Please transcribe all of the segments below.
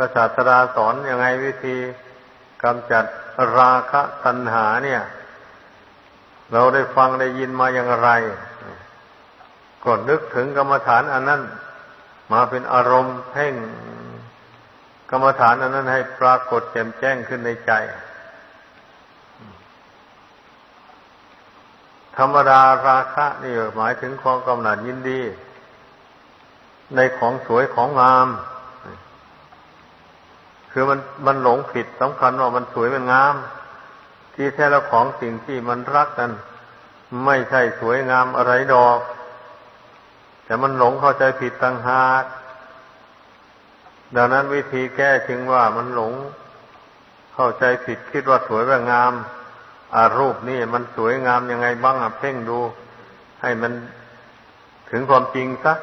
พระศาสดาสอนยังไงวิธีกำจัดราคะตัณหาเนี่ย เราได้ฟังได้ยินมาอย่างไรก็นึกถึงกรรมฐานอันนั้น มาเป็นอารมณ์เพ่งกรรมฐานอันนั้นให้ปรากฏแจ่มแจ้งขึ้นในใจ ธรรมดาราคะนี่หมายถึงความกำหนัดยินดี ในของสวยของงาม คือมันมันหลงผิดสำคัญว่ามันสวยมันงาม ที่แท้แล้วของสิ่งที่มันรักนั้นไม่ใช่สวยงามอะไรดอก แต่มันหลงเข้าใจผิดต่างหากดังนั้นวิธีแก้จึงว่ามันหลง เข้าใจผิดคิดว่าสวยว่างามอารูปนี่มันสวยงามยังไงบ้างอะเพ่งดู ให้มันถึงความจริงซะ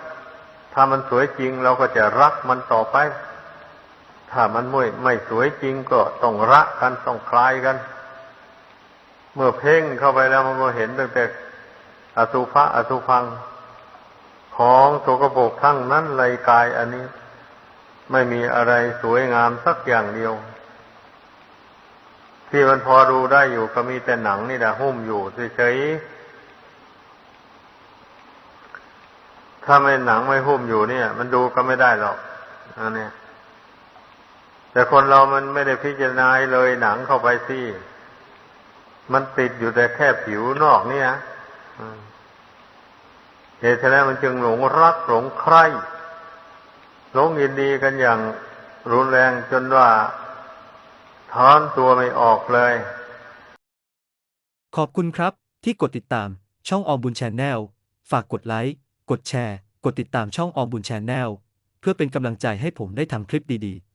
ถ้ามันสวยจริงเราก็จะรักมันต่อไป ถ้ามันไม่ไม่สวยจริงก็ต้องรักกันต้องคลายกัน เมื่อเพ่งเข้าไปแล้วมันก็เห็นตั้งแต่อสุภะอสุพัง ของโสกโปกทั้งนั้นเลยกายอันนี้ ไม่มีอะไรสวยงามสักอย่างเดียว ที่มันพอดูได้อยู่ก็มีแต่หนังนี่แหละหุ้มอยู่เฉยๆถ้าไม่หนังไม่หุ้มอยู่เนี่ย มันดูก็ไม่ได้หรอกอันนี้ แต่คนเรามันไม่ได้พิจารณาเลยหนังเข้าไปสิมันติดอยู่แต่แค่ผิวนอกเนี่ยเหตุฉะนั้นมันจึงหลงรักหลงใคร่หลงยินดีกันอย่างรุนแรงจนว่าถอนตัวไม่ออกเลย ขอบคุณครับที่กดติดตามช่องออมบุญแชนแนลฝากกดไลค์กดแชร์ กดติดตามช่องออมบุญแชนแนลเพื่อเป็นกำลังใจให้ผมได้ทำคลิปดีๆ